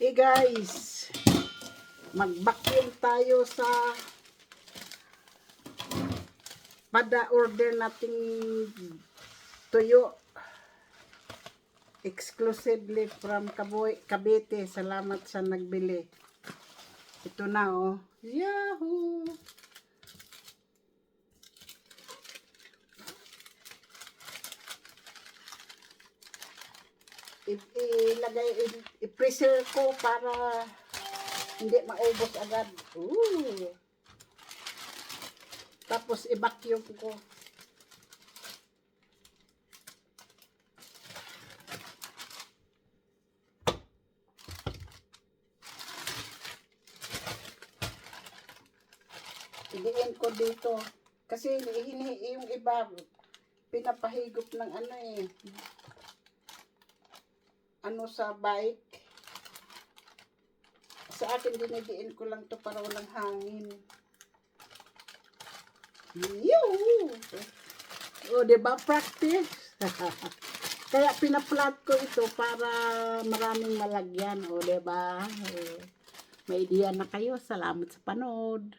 Hey guys, mag-vacuum tayo sa pada order nating tuyo exclusively from Kaboy, Cavite. Salamat sa nagbili. Ito na oh. Yahoo! Ilagay i- i-preserve ko para hindi maubos agad. Ooh. Tapos i-vacuum ko. Idiin ko dito. Kasi hini, yung iba, pinapahigop ng ano eh. Ano sa bike. Sa akin, dinidiin ko lang to para walang hangin. Yoo! O, di ba? Practice. Kaya pinaplat ko ito para maraming malagyan. O, di ba? Eh, May idea na kayo. Salamat sa panood.